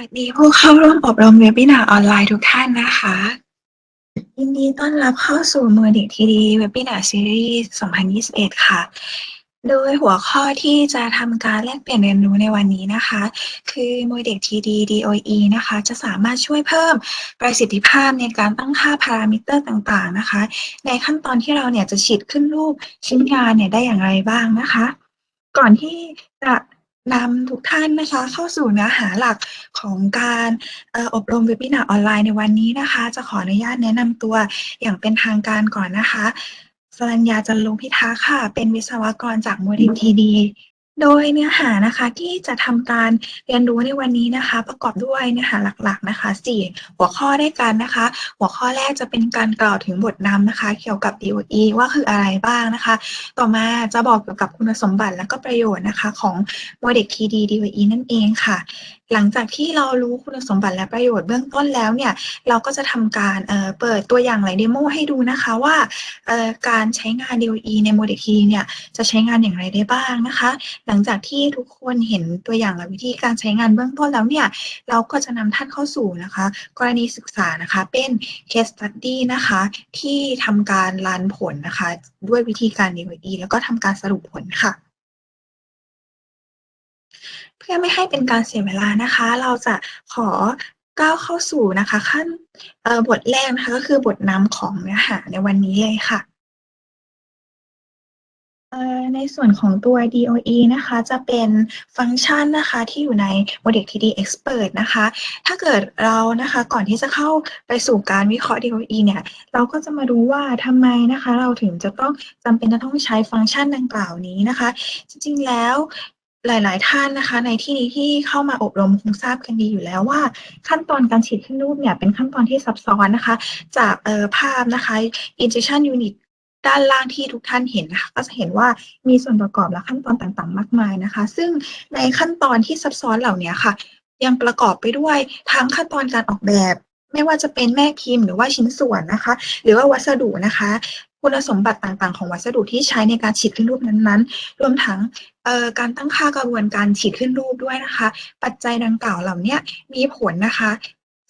วัสดีผู้เข้าร่วมอบรมเว็บินาออนไลน์ทุกท่านนะคะ ยินดีต้อนรับเข้าสู่มือเด็กทีดีเว็บินาร์ซีรีส์ 2021 ค่ะ โดยหัวข้อที่จะทำการแลกเปลี่ยนเรียนรู้ในวันนี้นะคะ คือมือเด็กทีดี DOE นะคะ จะสามารถช่วยเพิ่มประสิทธิภาพในการตั้งค่าพารามิเตอร์ต่างๆนะคะ ในขั้นตอนที่เราเนี่ยจะฉีดขึ้นรูปชิ้นงานเนี่ยได้อย่างไรบ้างนะคะ ก่อนที่จะ นำทุกท่านนะคะเข้าสู่เนื้อหาหลักของการอบรมเวบินาออนไลน์ในวันนี้นะคะ จะขออนุญาตแนะนำตัวอย่างเป็นทางการก่อนนะคะสรัญญาจันลงพิทักษ์ค่ะ เป็นวิศวกรจากมูลินทีดี โดยเนื้อหานะคะที่จะทำการเรียนรู้ในวันนี้นะคะ ประกอบด้วยเนื้อหาหลักๆนะคะสี่หัวข้อด้วยกันนะคะ หัวข้อแรกจะเป็นการกล่าวถึงบทนำนะคะ เกี่ยวกับ DOE ว่าคืออะไรบ้างนะคะ ต่อมาจะบอกเกี่ยวกับคุณสมบัติและก็ประโยชน์นะคะ ของโมเดล TD DOE นั่นเองค่ะ หลังจากที่เรารู้คุณสมบัติและประโยชน์เบื้องต้นแล้วเนี่ยเราก็จะทำการเเปิดตัวอย่างหลายเดโมให้ดูนะคะว่าการใช้งาน DOE ในโมเดล TD เนี่ยจะใช้งานอย่างไรได้บ้างนะคะหลังจากที่ทุกคนเห็นตัวอย่างและวิธีการใช้งานเบื้องต้นแล้วเนี่ย เราก็จะนำท่านเข้าสู่นะคะ กรณีศึกษานะคะเป็น case study นะคะ ที่ทำการรันผลนะคะ ด้วยวิธีการ DOE แล้วก็ทำการสรุปผลค่ะเพื่อไม่ให้เป็นการเสียเวลานะคะ เราจะขอก้าวเข้าสู่นะคะ ขั้นบทแรกนะคะ ก็คือบทนำของเนื้อหาในวันนี้เลยค่ะ ในส่วนของตัว DOE นะคะจะเป็นฟังก์ชันนะคะที่อยู่ใน Model TD Expert นะคะ ถ้าเกิดเรานะคะก่อนที่จะเข้าไปสู่การวิเคราะห์ DOE เนี่ยเราก็จะมาดูว่าทำไมนะคะเราถึงจะต้องจำเป็นจะต้องใช้ฟังก์ชันดังกล่าวนี้นะคะ จริงๆแล้วหลาย ๆ ท่านนะคะ ในที่นี้ที่เข้ามาอบรมคงทราบกันดีอยู่แล้วว่า ขั้นตอนการฉีดขึ้นรูปเนี่ยเป็นขั้นตอนที่ซับซ้อนนะคะ จากเอ่อภาพนะคะ injection unit ด้านล่างที่ทุกท่านเห็นนะคะก็จะเห็นว่ามีส่วนประกอบและขั้นตอนต่างๆ มากมายนะคะ ซึ่งในขั้นตอนที่ซับซ้อนเหล่านี้ค่ะ ยังประกอบไปด้วยทั้งขั้นตอนการออกแบบ ไม่ว่าจะเป็นแม่พิมพ์หรือว่าชิ้นส่วนนะคะ หรือว่าวัสดุนะคะ คุณสมบัติต่างๆ ของวัสดุที่ใช้ในการฉีดขึ้นรูปนั้นๆ รวมทั้งการตั้งค่ากระบวนการฉีดขึ้นรูปด้วยนะคะ ปัจจัยดังกล่าวเหล่านี้มีผลนะคะ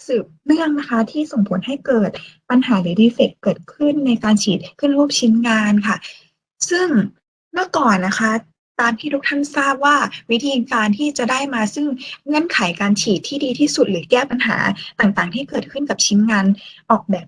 สืบเนื่องนะคะที่ส่งผลให้เกิดปัญหาหรือดีเฟกเกิดขึ้นในการฉีดขึ้นรูปชิ้นงานค่ะ ซึ่งเมื่อก่อนนะคะตามที่ทุกท่านทราบว่าวิธีการที่จะได้มาซึ่งเงื่อนไขการฉีดที่ดีที่สุดหรือแก้ปัญหาต่างๆ ที่เกิดขึ้นกับชิ้นงานออกแบบ